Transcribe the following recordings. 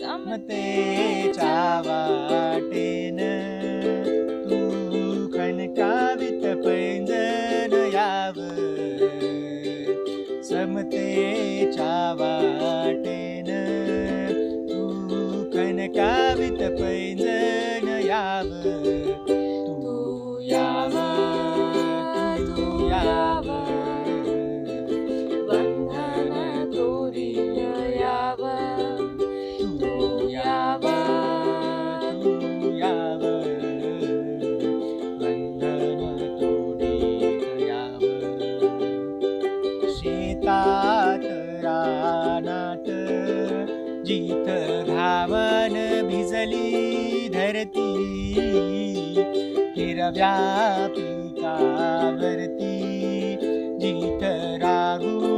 समतेच्या वाटेन तू खणकावित पैंजन याव. समतेच्या वाटेन तू खणकावित पैंजन याव. शेतात रानात जीत घावन भिजली धरती हिरव्या पिकावरती जीत रागू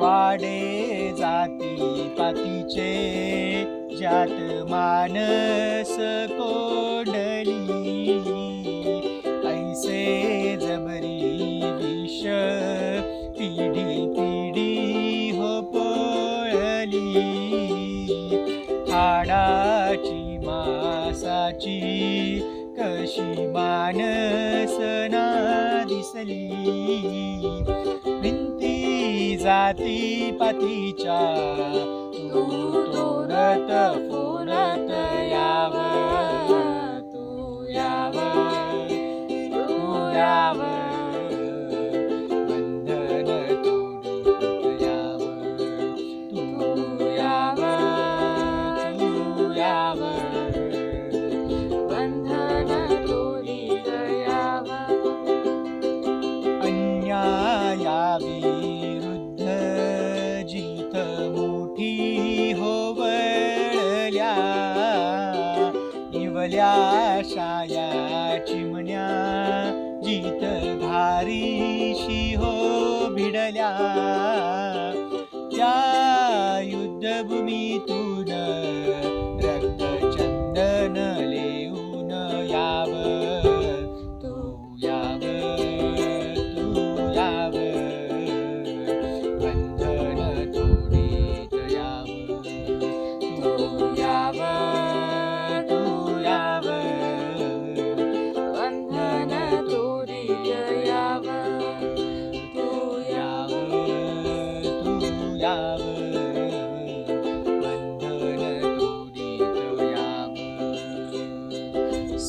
वाडे जाती पातीचे जात मानस कोड अशी मानसना दिसली भिंती जाती पतीच्या. तू तोडत फोडत याव. विरुद्ध जीत मोठी होवळल्या इवल्या शाया चिमण्या जीत धारीशी हो भिडल्या. त्या युद्धभूमीतून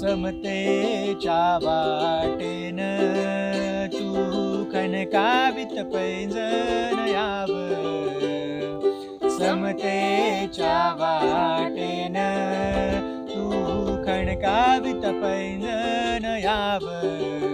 समतेच्या वाटेन तू कनकावित पैंजन याव समतेच्या वाटेन तू खणकावित पैंजन याव.